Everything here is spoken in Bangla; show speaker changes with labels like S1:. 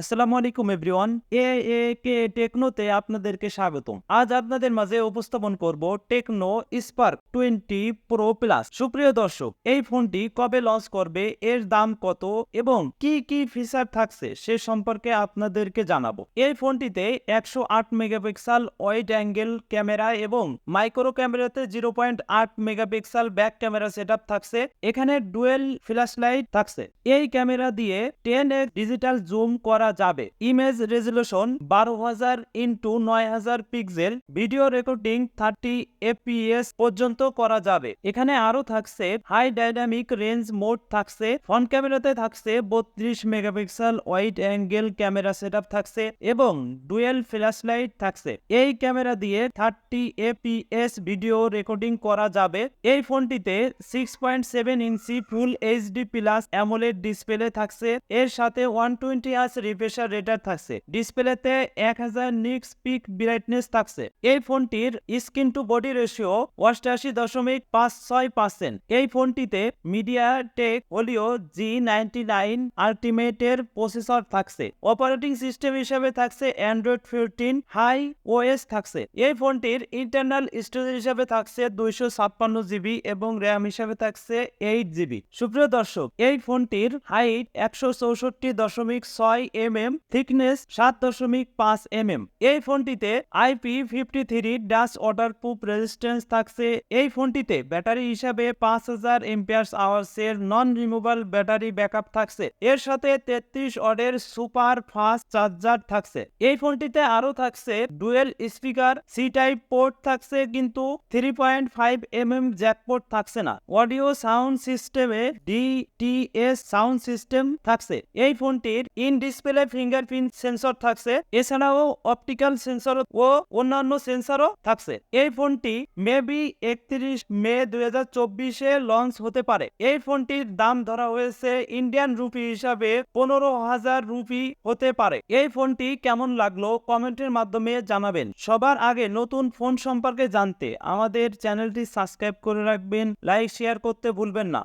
S1: আসসালামু আলাইকুম এভরিওয়ান। এ এ কে টেকনোতে আপনাদেরকে স্বাগতম। আজ আপনাদের মাঝে উপস্থাপন করব Tecno Spark twenty pro plus. সুপ্রিয় দর্শক, এই ফোনটি কবে লঞ্চ করবে, এর দাম কত এবং কি কি ফিচার থাকছে সে সম্পর্কে আপনাদেরকে জানাব। এই ফোনটিতে একশো আট মেগাপিক্সেল ওয়াইড অ্যাঙ্গেল ক্যামেরা এবং মাইক্রো ক্যামেরাতে জিরো পয়েন্ট আট megapixel back camera set up থাকছে। এখানে ডুয়েল ফ্ল্যাশ লাইট থাকছে। এই ক্যামেরা দিয়ে টেন এক্স ডিজিটাল জুম করা যাবে। ইমেজ রেজলিউশন বারো হাজার ইন্টু নয় হাজার pixel, video recording thirty FPS পর্যন্ত করা যাবে। এখানে আরও থাকছে, হাই ডাইনামিক রেঞ্জ মোড থাকছে, ফ্রন্ট ক্যামেরাতে থাকছে বত্রিশ megapixel wide angle camera set থাকছে এবং ডুয়েল ফ্ল্যাশ লাইট থাকছে। এই ক্যামেরা দিয়ে থার্টি এপিএস ভিডিও রেকর্ডিং করা যাবে। এই ফোনটিতে six point seven inch full HD plus AMOLED display থাকছে। এর সাথে ওয়ান টোয়েন্টি আস রিফ্রেশার রেটার থাকছে। ডিসপ্লেতে এক হাজার নিক্স পিক ব্রাইটনেস থাকছে। এই ফোনটির স্ক্রিন টু বডি রেশিও অষ্টাশি দশমিক পাঁচ ছয় পার্সেন্ট এই ফোনটিতে MediaTek Helio G ninety nine আলটিমেটের processor থাকছে। অপারেটিং সিস্টেম হিসেবে থাকছে অ্যান্ড্রয়েড ফিফটিন হাই ওএস থাকছে। এই ফোনটির ইন্টারনাল স্টোরেজ হিসেবে থাকছে দুইশো ছাপ্পান্ন জিবি এবং র্যাম হিসেবে থাকছে এইট জিবি। সুপ্রিয় দর্শক, এই ফোনটির হাইট একশো চৌষট্টি দশমিক ছয় এম এম থিকনেস সাত দশমিক পাঁচ এম এম এই ফোনটিতে IP fifty three dust waterproof resistance থাকছে। এই ফোনটিতে ব্যাটারি হিসাবে পাঁচ হাজার এমপিয়ার্স আওয়ার্স এর নন রিমুভাল ব্যাটারি ব্যাকআপ থাকছে। এর সাথে তেত্রিশ অডের সুপার ফাস্ট চার্জার থাকছে। এই ফোনটিতে আরও থাকছে dual speaker C type port থাকছে, কিন্তু three point five M M jack port থাকছে না। অডিও সাউন্ড সিস্টেমে ডিটিএস সাউন্ড সিস্টেম থাকছে। এই ফোনটির ইন ডিসপ্লে ফিঙ্গারপ্রিন্ট সেন্সর থাকছে। এছাড়াও অপটিক্যাল সেন্সর ও অন্যান্য সেন্সরও থাকছে। এই ফোনটি মেবি একত্রিশ মে দুই হাজার চব্বিশে লঞ্চ হতে পারে। এই ফোনটির দাম ধরা হয়েছে ইন্ডিয়ান রুপি হিসাবে পনেরো হাজার রুপি হতে পারে। এই ফোনটি কেমন লাগল কমেন্টের মাধ্যমে জানাবেন। সবার আগে নতুন ফোন সম্পর্কে জানতে আমাদের চ্যানেলটি সাবস্ক্রাইব করে রাখবেন। লাইক শেয়ার করতে ভুলবেন না।